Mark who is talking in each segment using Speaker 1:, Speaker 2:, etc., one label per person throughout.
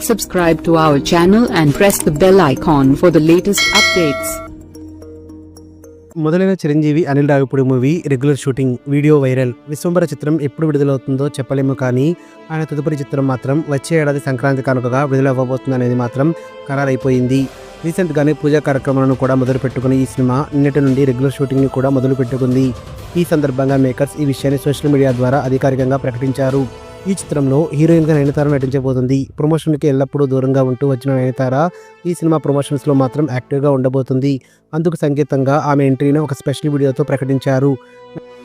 Speaker 1: Subscribe to our channel and press the bell icon for the latest updates.
Speaker 2: మొదలైన Chiranjeevi Anil Ravipudi movie regular shooting video viral Vishwambhara చిత్రం ఎప్పుడు విడుదలవుతుందో చెప్పలేము కానీ ఆయన తదుపరి చిత్రం మాత్రం వచ్చే ఏడాది సంక్రాంతి కానుకగా విడుదలవ్వబోతుంది అనేది మాత్రం ఖరారైపోయింది. రీసెంట్గానే పూజా కార్యక్రమాలను కూడా మొదలు పెట్టుకుని ఈ సినిమా నిన్నటి నుండి రెగ్యులర్ షూటింగ్ని కూడా మొదలు పెట్టుకుంది ఈ సందర్భంగా మేకర్స్ ఈ విషయాన్ని సోషల్ మీడియా ద్వారా అధికారికంగా ప్రకటించారు. ఈ చిత్రంలో హీరోయిన్గా నయనతార నటించబోతుంది. ప్రమోషన్కి ఎల్లప్పుడూ దూరంగా ఉంటూ వచ్చిన నయనతార ఈ సినిమా ప్రమోషన్స్లో మాత్రం యాక్టివ్గా ఉండబోతుంది. అందుకు సంకేతంగా ఆమె ఎంట్రీని ఒక స్పెషల్ వీడియోతో ప్రకటించారు.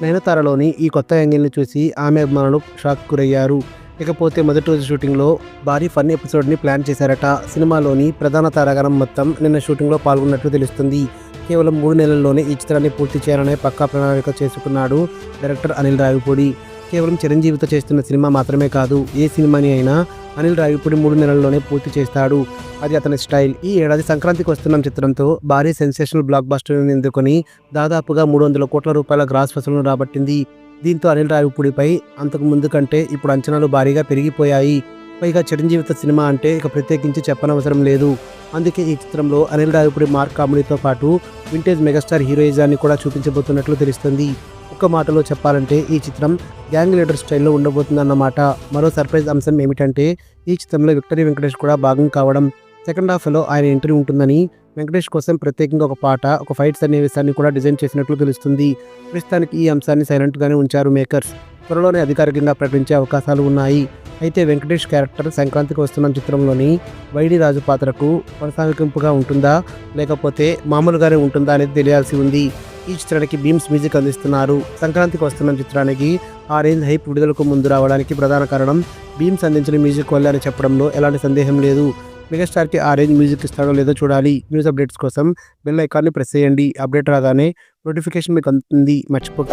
Speaker 2: నయనతారలోని ఈ కొత్త యాంగిల్ని చూసి ఆమె అభిమానులు షాక్ గురయ్యారు. ఇకపోతే మొదటి రోజు షూటింగ్లో భారీ ఫన్ ఎపిసోడ్ని ప్లాన్ చేశారట. సినిమాలోని ప్రధాన తారాగణం మొత్తం నిన్న షూటింగ్లో పాల్గొన్నట్లు తెలుస్తుంది. కేవలం మూడు నెలల్లోనే ఈ చిత్రాన్ని పూర్తి చేయాలనే పక్కా ప్రణాళిక చేసుకున్నాడు డైరెక్టర్ అనిల్ రావిపూడి. కేవలం చిరంజీవితో చేస్తున్న సినిమా మాత్రమే కాదు ఏ సినిమాని అయినా అనిల్ రావిపూడి మూడు నెలల్లోనే పూర్తి చేస్తాడు. అది అతని స్టైల్. ఈ ఏడాది సంక్రాంతికి వస్తున్న చిత్రంతో భారీ సెన్సేషనల్ బ్లాక్ బస్టర్ని ఎందుకొని దాదాపుగా మూడు వందల కోట్ల రూపాయల గ్రాస్ వసూలను రాబట్టింది. దీంతో అనిల్ రావిపూడిపై అంతకు ముందు కంటే ఇప్పుడు అంచనాలు భారీగా పెరిగిపోయాయి. పైగా చిరంజీవిత సినిమా అంటే ఇక ప్రత్యేకించి చెప్పనవసరం లేదు. అందుకే ఈ చిత్రంలో అనిల్ రావిపూడి మార్క్ కామెడీతో పాటు వింటేజ్ మెగాస్టార్ హీరోయిజాన్ని కూడా చూపించబోతున్నట్లు తెలుస్తుంది. ఒక్క మాటలో చెప్పాలంటే ఈ చిత్రం గ్యాంగ్ లీడర్ స్టైల్లో ఉండబోతుందన్నమాట. మరో సర్ప్రైజ్ అంశం ఏమిటంటే ఈ చిత్రంలో విక్టరీ వెంకటేష్ కూడా భాగం కావడం. సెకండ్ హాఫ్లో ఆయన ఎంట్రీ ఉంటుందని వెంకటేష్ కోసం ప్రత్యేకంగా ఒక పాట ఒక ఫైట్ సన్నివేశాన్ని కూడా డిజైన్ చేసినట్లు తెలుస్తుంది. ప్రస్తుతానికి ఈ అంశాన్ని సైలెంట్గానే ఉంచారు మేకర్స్. త్వరలోనే అధికారికంగా ప్రకటించే అవకాశాలు ఉన్నాయి. అయితే వెంకటేష్ క్యారెక్టర్ సంక్రాంతికి వస్తున్న చిత్రంలోని వైడి రాజు పాత్రకు కొనసాగింపుగా ఉంటుందా? లేకపోతే మామూలుగానే ఉంటుందా అనేది తెలియాల్సి ఉంది. ఈ చిత్రానికి బీమ్స్ మ్యూజిక్ అందిస్తున్నారు. సంక్రాంతికి వస్తున్న చిత్రానికి ఆ రేంజ్ హైప్ విడుదలకు ముందు రావడానికి ప్రధాన కారణం బీమ్స్ అందించిన మ్యూజిక్ వల్ల అని చెప్పడంలో ఎలాంటి సందేహం లేదు. మెగాస్టార్కి ఆ రేంజ్ మ్యూజిక్ ఇస్తాడో లేదో చూడాలి. న్యూస్ అప్డేట్స్ కోసం బెల్ ఐకాన్ని ప్రెస్ చేయండి. అప్డేట్ రాగానే నోటిఫికేషన్ మీకు అందుతుంది. మర్చిపో